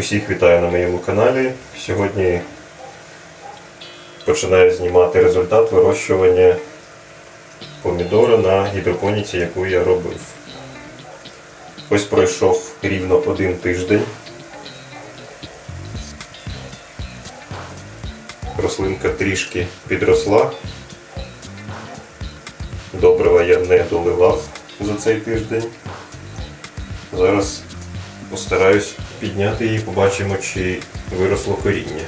Усіх вітаю на моєму каналі. Сьогодні починаю знімати результат вирощування помідора на гідропоніці, яку я робив. Ось пройшов рівно один тиждень. Рослинка трішки підросла. Добрива я не доливав за цей тиждень. Зараз постараюсь підняти її, побачимо, чи виросло коріння.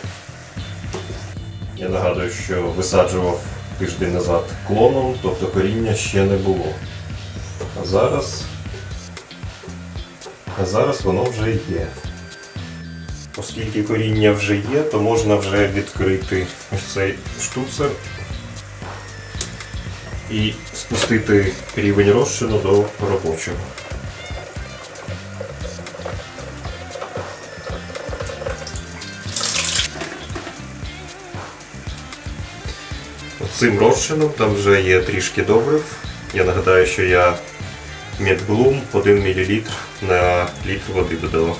Я нагадую, що висаджував тиждень назад клоном, тобто коріння ще не було. А зараз, а зараз воно вже є. Оскільки коріння вже є, то можна вже відкрити ось цей штуцер і спустити рівень розчину до робочого. Цим розчином там вже є трішки добрив. Я нагадаю, що я медблум 1 мл на літр води додавав.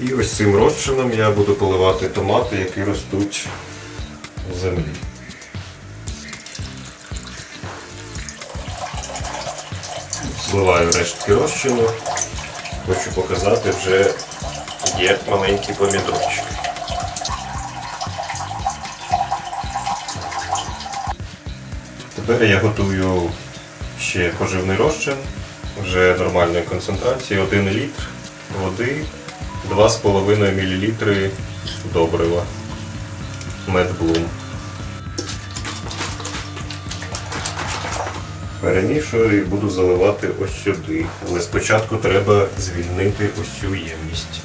І ось цим розчином я буду поливати томати, які ростуть в землі. Зливаю рештки розчину. Хочу показати, вже є маленький помідорчик. Тепер я готую ще поживний розчин вже нормальної концентрації 1 літр води, 2,5 мл добрива медблум. Перемішую і буду заливати ось сюди. Але спочатку треба звільнити ось цю ємність.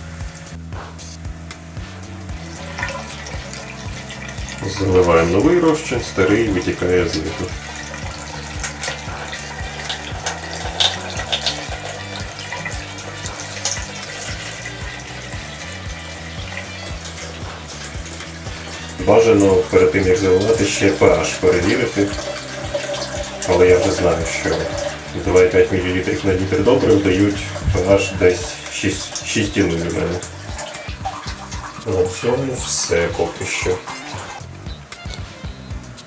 Заливаємо новий розчин, старий витікає звідти. Бажано перед тим як заливати ще pH перевірити. Але я вже знаю, що 2,5 мл на літр добрив дають pH десь 6,0 у. На цьому все поки що.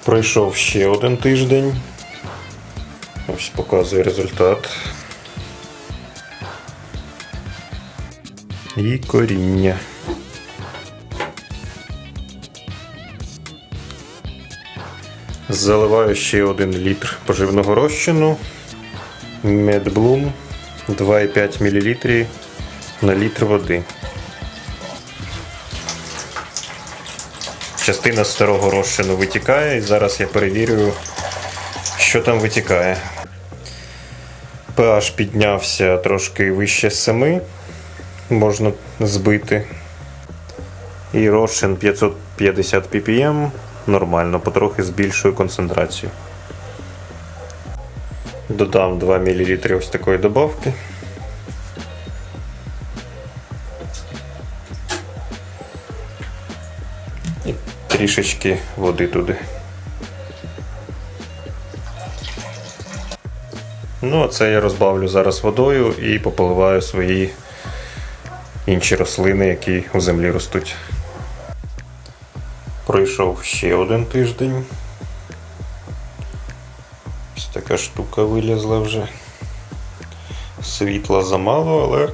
Пройшов ще один тиждень. Ось показує результат. І коріння. Заливаю ще один літр поживного розчину. Медблум 2,5 мл на літр води. Частина старого розчину витікає, і зараз я перевірю, що там витікає. pH піднявся трошки вище 7, можна збити. І розчин 550 ppm нормально, потрохи збільшую концентрацію. Додам 2 мл ось такої добавки. І трішечки води туди. Ну, а це я розбавлю зараз водою і пополиваю свої інші рослини, які у землі ростуть. Пройшов ще один тиждень. Ось така штука вилізла вже. Світла замало, але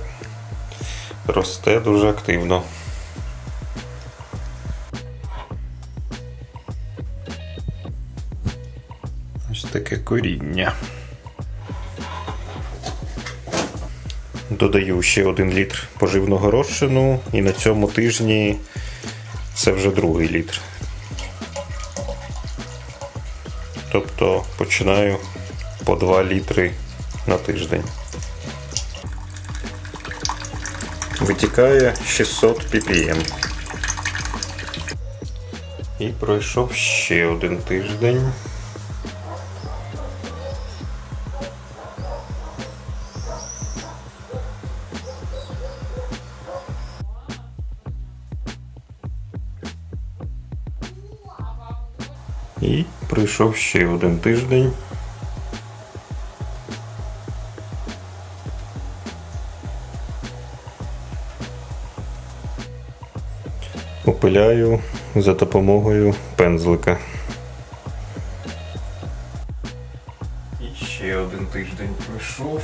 росте дуже активно. Ось таке коріння. Додаю ще один літр поживного розчину і на цьому тижні це вже другий літр. Тобто починаю по 2 літри на тиждень. Витікає 600 ppm. І пройшов ще один тиждень. прийшов ще один тиждень. Опиляю за допомогою пензлика. І ще один тиждень пройшов.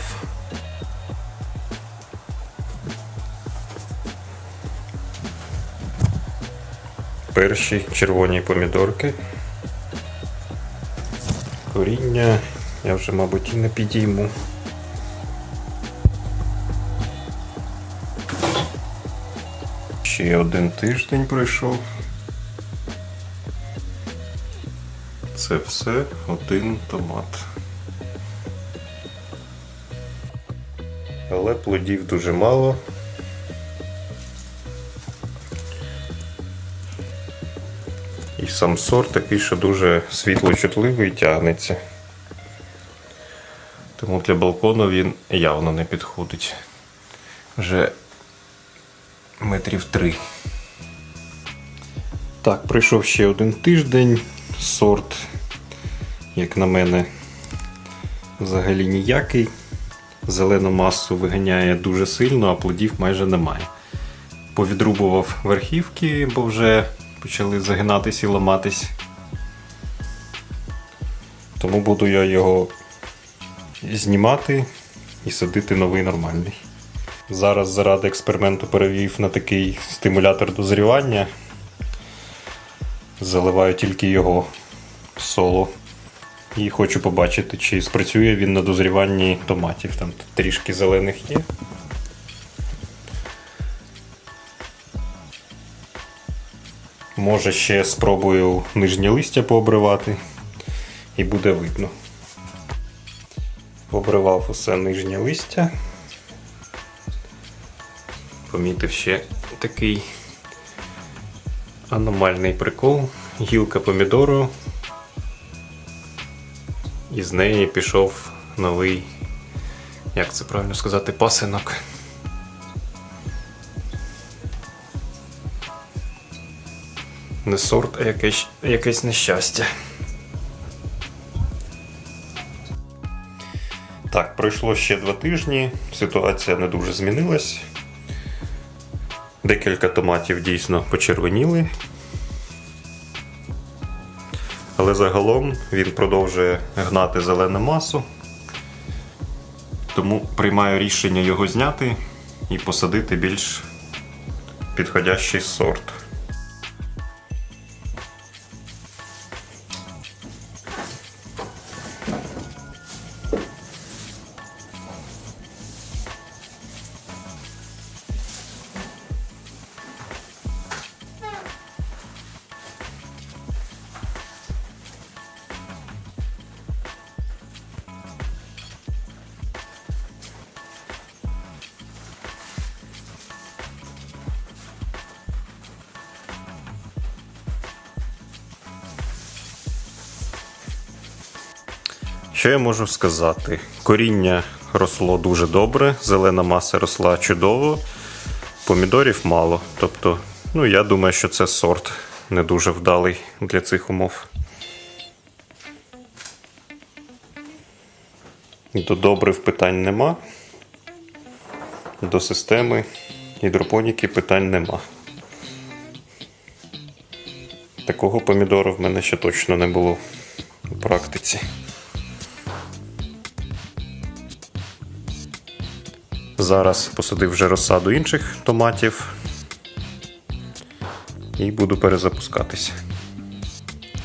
Перші червоні помідорки. Коріння я вже, мабуть, і не підійму. Ще один тиждень пройшов. Це все один томат. Але плодів дуже мало. І сам сорт такий, що дуже світлочутливий і тягнеться. Тому для балкону він явно не підходить. Вже метрів три. Так, пройшов ще один тиждень. Сорт, як на мене, взагалі ніякий. Зелену масу виганяє дуже сильно, а плодів майже немає. Повідрубував верхівки, бо вже почали загинатись і ламатись. Тому буду я його знімати і садити новий нормальний. Зараз заради експерименту перевів на такий стимулятор дозрівання. Заливаю тільки його соло. І хочу побачити, чи спрацює він на дозріванні томатів. Там трішки зелених є. Може ще спробую нижнє листя пообривати і буде видно. Побривав усе нижнє листя. Помітив ще такий аномальний прикол. Гілка помідору. І з неї пішов новий, як це правильно сказати, пасинок. Не сорт, а якесь, якесь нещастя. Так, пройшло ще два тижні, ситуація не дуже змінилась. Декілька томатів дійсно почервоніли. Але загалом він продовжує гнати зелену масу. Тому приймаю рішення його зняти і посадити більш підходящий сорт. Що я можу сказати? Коріння росло дуже добре, зелена маса росла чудово, помідорів мало. Тобто, ну я думаю, що це сорт не дуже вдалий для цих умов. До добрив питань нема. До системи гідропоніки питань нема. Такого помідору в мене ще точно не було у практиці. Зараз посадив вже розсаду інших томатів і буду перезапускатися.